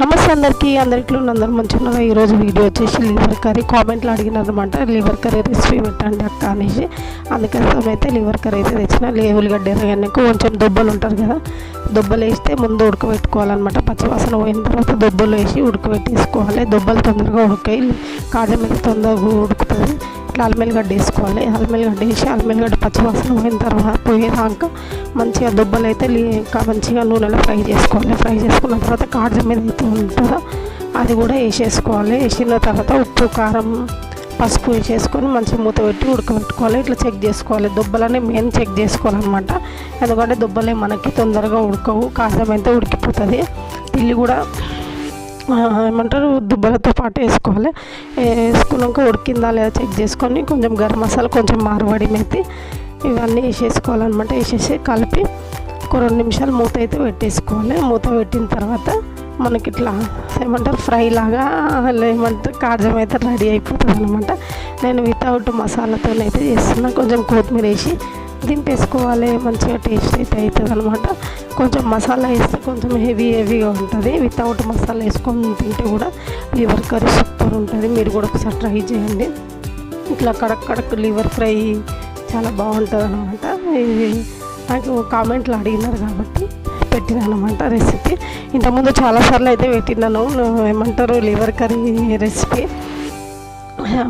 నమస్తే అందరికీ అందరికీ అందరు మంచిగా ఉన్నారు ఈరోజు వీడియో వచ్చేసి లివర్ కర్రీ కామెంట్లు అడిగినారు అనమాట లివర్ కర్రీ రెసిపీ పెట్టండి అక్క అనేసి. అందుకోసం అయితే లివర్ కర్రీ అయితే తెచ్చిన. లే ఉల్లిగడ్డ కొంచెం దుబ్బలు ఉంటారు కదా దుబ్బలు వేస్తే ముందు ఉడకబెట్టుకోవాలన్నమాట. పచ్చివాసన పోయిన తర్వాత దుబ్బలు వేసి ఉడకబెట్టేసుకోవాలి. దుబ్బలు తొందరగా ఉడకాయి. కాజం మీద తొందరగా ఉడుకుతుంది. ఇట్లా అల్మెల్లిగడ్డ వేసుకోవాలి. అల్మెల్లిగడ్డ వేసి అల్మెల్లిగడ్డ పచ్చివాసన పోయిన తర్వాత పోయేదాకా మంచిగా దుబ్బలు అయితే మంచిగా నూనెలో ఫ్రై చేసుకోవాలి. ఫ్రై చేసుకున్న తర్వాత కాజం మీద అయితే ఉంటుందో? అది కూడా వేసేసుకోవాలి. వేసిన తర్వాత ఉప్పు కారం పసుపు వేసేసుకొని మంచిగా మూత పెట్టి ఉడకబెట్టుకోవాలి. ఇట్లా చెక్ చేసుకోవాలి. దుబ్బలనే మెయిన్ చెక్ చేసుకోవాలన్నమాట. ఎందుకంటే దుబ్బలే మనకి తొందరగా ఉడకవు. కాజం అయితే ఉడికిపోతుంది. తిల్లి కూడా ఏమంటారు దుబ్బలతో పాటు వేసుకోవాలి. వేసుకున్నాక ఉడికిందా లేదా చెక్ చేసుకొని కొంచెం గరం మసాలా కొంచెం మారవాడి మెత్తి ఇవన్నీ వేసేసుకోవాలన్నమాట. వేసేసి కలిపి ఒక రెండు నిమిషాలు మూత అయితే పెట్టేసుకోవాలి. మూత పెట్టిన తర్వాత మనకి ఇట్లా ఏమంటారు ఫ్రై లాగా ఏమంటారు కాజం అయితే రెడీ అయిపోతుంది అనమాట నేను వితౌట్ మసాలాతో అయితే చేస్తున్నా. కొంచెం కొత్తిమీర వేసి దింపేసుకోవాలి మంచిగా టేస్ట్ అయితే అవుతుంది అనమాట కొంచెం మసాలా వేస్తే కొంచెం హెవీ హెవీగా ఉంటుంది. వితౌట్ మసాలా వేసుకొని తింటే కూడా లివర్ కర్రీ సూపర్ ఉంటుంది. మీరు కూడా ఒకసారి ట్రై చేయండి. ఇట్లా కడక్ కడక్ లివర్ ఫ్రై చాలా బాగుంటుంది అనమాట ఇది నాకు కామెంట్లు అడిగినారు కాబట్టి పెట్టిన అనమాట రెసిపీ ఇంతకుముందు చాలాసార్లు అయితే పెట్టినాను ఏమంటారు? లివర్ కర్రీ రెసిపీ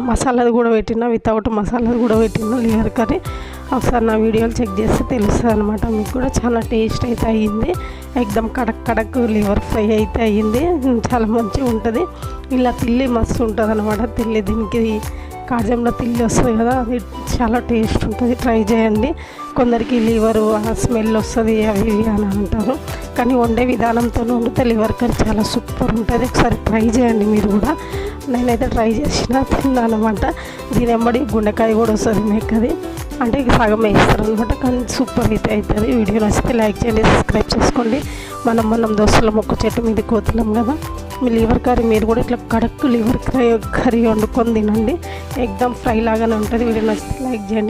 మసాలాది కూడా పెట్టినా వితౌట్ మసాలాది కూడా పెట్టినా లివర్ కర్రీ ఒకసారి నా వీడియోలు చెక్ చేస్తే తెలుస్తుంది అనమాట మీకు కూడా చాలా టేస్ట్ అయితే అయ్యింది. ఎక్దమ్ కడక్ కడక్ లివర్ ఫ్రై అయితే అయ్యింది. చాలా మంచిగా ఉంటుంది. ఇలా తిల్లి మస్తు ఉంటుంది అనమాట తిల్లి దీనికి కాజంలో తిల్లి వస్తుంది కదా అది చాలా టేస్ట్ ఉంటుంది. ట్రై చేయండి. కొందరికి లివరు ఆ స్మెల్ వస్తుంది అవి ఇవి అని అంటారు. కానీ వండే విధానంతో వండితే లివర్ కర్రీ చాలా సూపర్ ఉంటుంది. ఒకసారి ట్రై చేయండి మీరు కూడా. నేనైతే ట్రై చేసిన తిన్నాను అనమాట దీని వెంబడి గుండెకాయ కూడా వస్తుంది మేకది అంటే ఇక సగం వేస్తారు అనమాట కానీ సూపర్ అయితే అవుతుంది. వీడియో నచ్చితే లైక్ చేయండి సబ్స్క్రైబ్ చేసుకోండి. మనం మనం దోస్తుల మొక్క చెట్టు మీద కోతున్నాం కదా. మీ లివర్ కర్రీ మీరు కూడా ఇట్లా కడక్ లివర్ కర్రీ కర్రీ వండుకొని తినండి. ఎగ్దమ్ ఫ్రై లాగానే ఉంటుంది. వీడియో నచ్చితే లైక్ చేయండి.